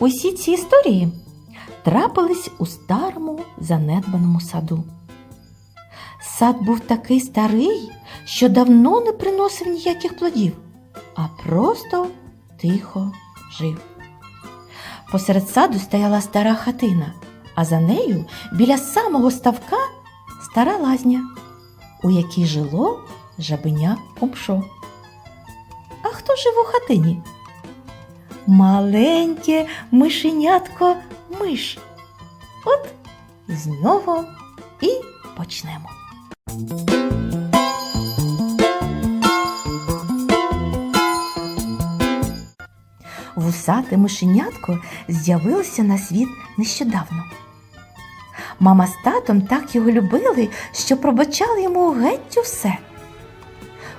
Усі ці історії трапились у старому занедбаному саду. Сад був такий старий, що давно не приносив ніяких плодів, а просто тихо жив. Посеред саду стояла стара хатина, а за нею біля самого ставка стара лазня, у якій жило жабеня Помшо. А хто жив у хатині? маленьке мишенятко миш. От з нього і почнемо. Вусате мишенятко з'явилося на світ нещодавно. Мама з татом так його любили, що пробачали йому геть усе.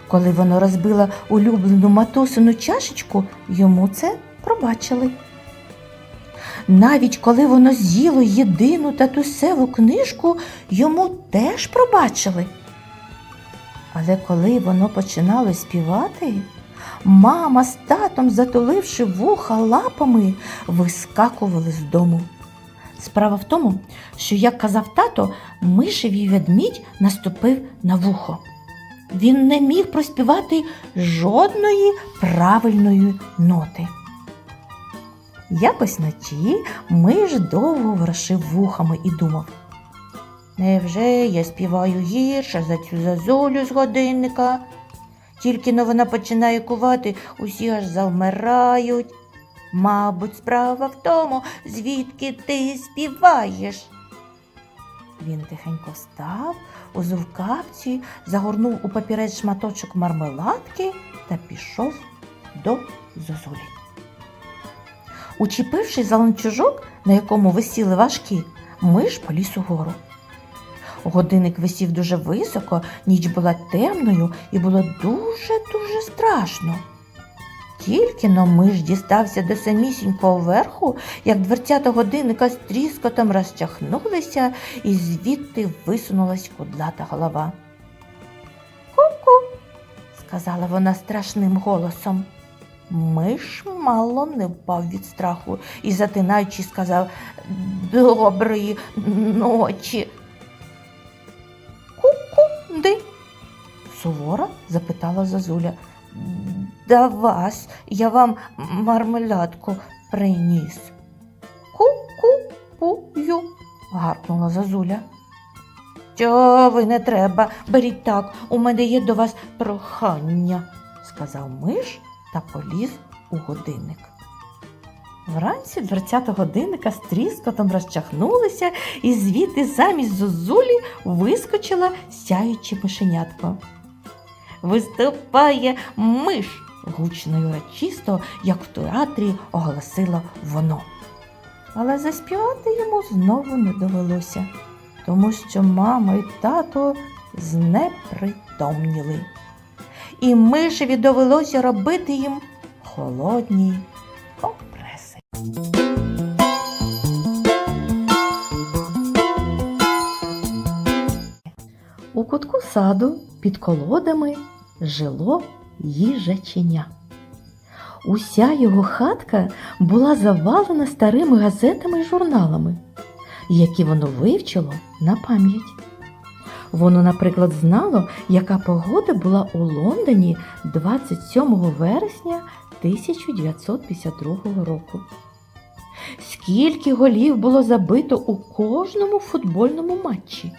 Коли воно розбило улюблену матусину чашечку, йому це пробачили. Навіть коли воно з'їло єдину татусеву книжку, йому теж пробачили. Але коли воно починало співати, мама з татом, затуливши вуха лапами, вискакували з дому. Справа в тому, що, як казав тато, мишевій ведмідь наступив на вухо. Він не міг проспівати жодної правильної ноти. Якось вночі миш довго ворошив вухами і думав. Невже я співаю гірше за цю зазулю з годинника? Тільки но вона починає кувати, усі аж завмирають. Мабуть, справа в тому, звідки ти співаєш. Він тихенько встав, узув капці, загорнув у папірець шматочок мармеладки та пішов до зозулі. Учепившись за ланцюжок, на якому висіли важкі, миш поліз угору. Годинник висів дуже високо, ніч була темною і було дуже-дуже страшно. Тільки но миш дістався до самісінького верху, як дверцята годинника з тріскотом розчахнулися, і звідти висунулась кудлата голова. Ку-ку, сказала вона страшним голосом. Миш мало не впав від страху і, затинаючи, сказав Доброї ночі. Ку-ку-ди? суворо запитала Зозуля. Да вас я вам мармелядку приніс. Ку-ку-пую, гаркнула Зозуля. Чого ви не треба, беріть так, у мене є до вас прохання, сказав миш та поліз у годинник. Вранці дверцята годинника з тріскотом розчахнулися, і звідти замість зозулі вискочила сяюче мишенятко. Виступає миш, гучно й урочисто, як в театрі оголосило воно. Але заспівати йому знову не довелося, тому що мама і тато знепритомніли. І мишеві довелося робити їм холодні компреси. У кутку саду під колодами жило їжаченя. Уся його хатка була завалена старими газетами й журналами, які воно вивчило на пам'ять. Воно, наприклад, знало, яка погода була у Лондоні 27 вересня 1952 року. Скільки голів було забито у кожному футбольному матчі?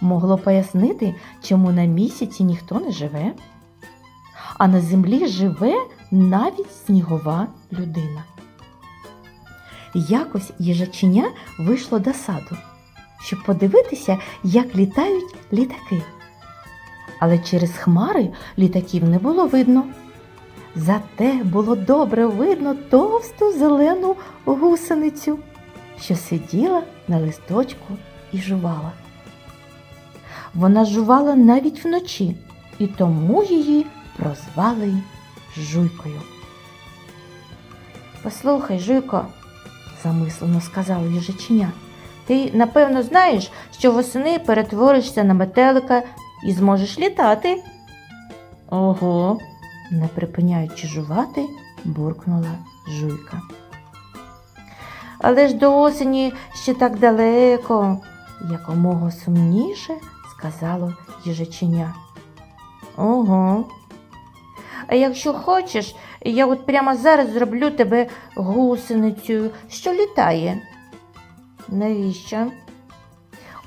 Могло пояснити, чому на місяці ніхто не живе, а на землі живе навіть снігова людина. Якось їжаченя вийшло до саду, щоб подивитися, як літають літаки. Але через хмари літаків не було видно. Зате було добре видно товсту зелену гусеницю, що сиділа на листочку і жувала. Вона жувала навіть вночі, і тому її прозвали Жуйкою. Послухай, Жуйко, замислено сказала їжаченя, ти напевно знаєш, що восени перетворишся на метелика і зможеш літати. Ого, не припиняючи жувати, буркнула жуйка. Але ж до осені ще так далеко, якомога сумніше сказало їжаченя. Ого. А якщо хочеш, я от прямо зараз зроблю тебе гусеницею, що літає. Навіщо?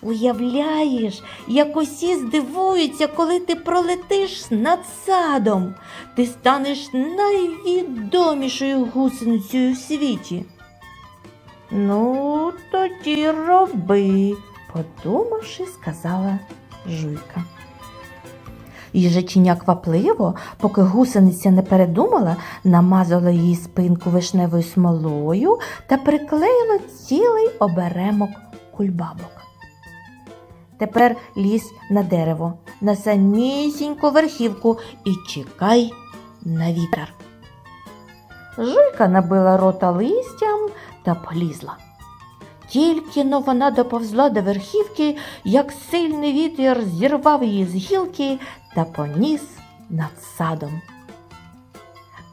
Уявляєш, як усі здивуються, коли ти пролетиш над садом. Ти станеш найвідомішою гусеницею в світі. Ну, тоді роби, подумавши, сказала жуйка. Їжаченя квапливо, поки гусениця не передумала, намазала її спинку вишневою смолою та приклеїла цілий оберемок кульбабок. Тепер лізь на дерево, на самісіньку верхівку і чекай на вітер. Жуйка набила рота листям та полізла. Тільки но вона доповзла до верхівки, як сильний вітер зірвав її з гілки та поніс над садом.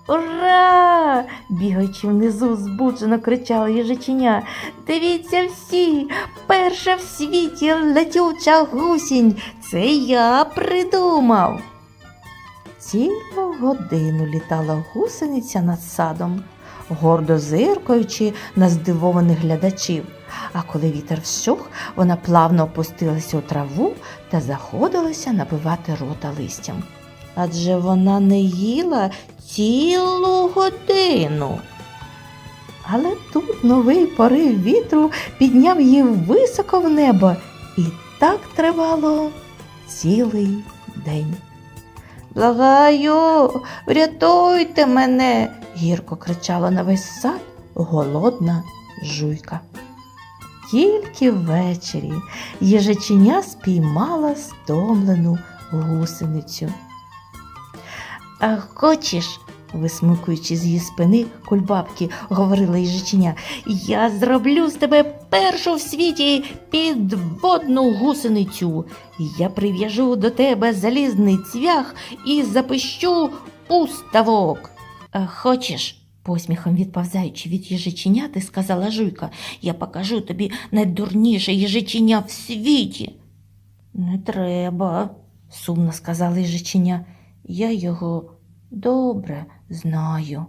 Ура! бігаючи внизу, збуджено кричала їжаченя. Дивіться всі, перша в світі летюча гусінь. Це я придумав. Цілу годину літала гусениця над садом, гордо зиркаючи на здивованих глядачів. А коли вітер вщух, вона плавно опустилася у траву та заходилася набивати рота листям. Адже вона не їла цілу годину. Але тут новий порив вітру підняв її високо в небо, і так тривало цілий день. Благаю, врятуйте мене, гірко кричала на весь сад голодна жуйка. Тільки ввечері їжаченя спіймала стомлену гусеницю. Хочеш, висмикуючи з її спини кульбабки, говорила їжаченя, я зроблю з тебе першу в світі підводну гусеницю. Я прив'яжу до тебе залізний цвях і запищу у ставок. А хочеш? Посміхом відповзаючи від їжаченяти, сказала жуйка, я покажу тобі найдурніше їжаченя в світі. Не треба, сумно сказала їжаченя. Я його добре знаю.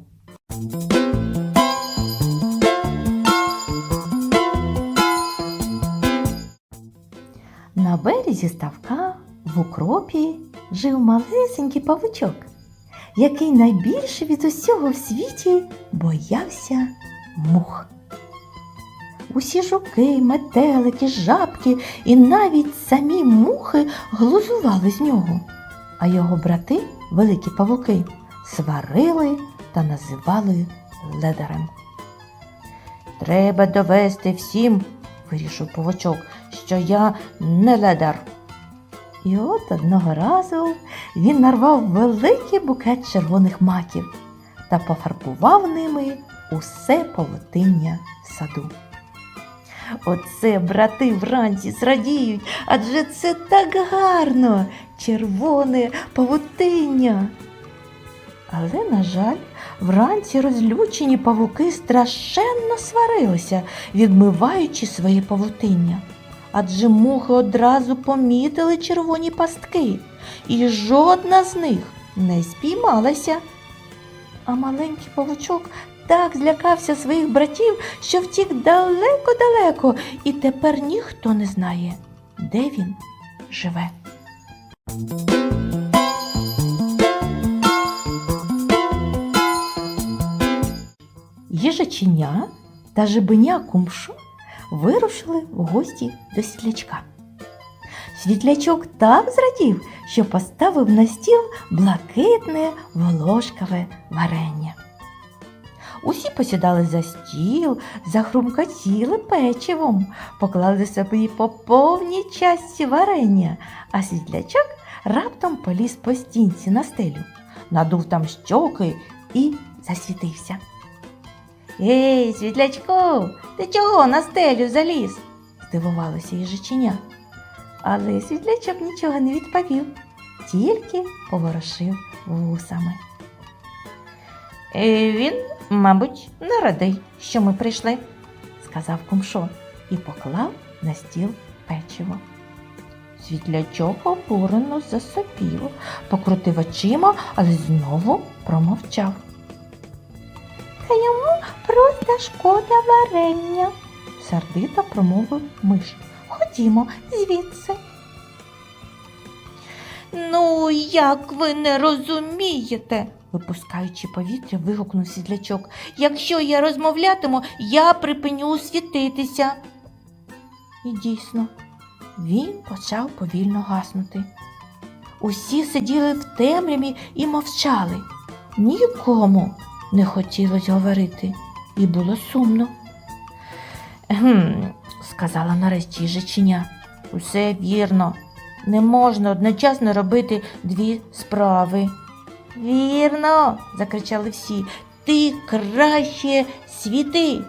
На березі ставка в укропі жив малесенький павучок, який найбільше від усього в світі боявся мух. Усі жуки, метелики, жабки і навіть самі мухи глузували з нього а його брати, великі павуки, сварили та називали ледарем. Треба довести всім, вирішив павучок, що я не ледар. І от одного разу він нарвав великий букет червоних маків та пофарбував ними усе павутиння саду. Оце брати вранці зрадіють, адже це так гарно, червоне павутиння. Але, на жаль, вранці розлючені павуки страшенно сварилися, відмиваючи своє павутиння. Адже мухи одразу помітили червоні пастки, і жодна з них не спіймалася. А маленький павучок так злякався своїх братів, що втік далеко-далеко, і тепер ніхто не знає, де він живе. Їжаченя та жебеня кумшу вирушили в гості до світлячка. Світлячок так зрадів, що поставив на стіл блакитне волошкове варення. Усі посідали за стіл, захрумкотіли печивом, поклали собі по повній часті варення, а світлячок раптом поліз по стінці на стелю, надув там щоки і засвітився. Ей, світлячку, ти чого на стелю заліз? здивувалося їжаченя. Але світлячок нічого не відповів, тільки поворушив вусами. «Е, Він, мабуть, не радий, що ми прийшли, сказав кумшон і поклав на стіл печиво. Світлячок обурено засопів, покрутив очима, але знову промовчав. Та йому просто шкода варення, сердито промовив миш. Ходімо звідси. Ну, як ви не розумієте? випускаючи повітря, вигукнув сідлячок. Якщо я розмовлятиму, я припиню світитися. І дійсно, він почав повільно гаснути. Усі сиділи в темряві і мовчали. Нікому не хотілося говорити, і було сумно. Гм, сказала нарешті жичиня. Усе вірно. Не можна одночасно робити дві справи. Вірно, закричали всі. Ти краще світи,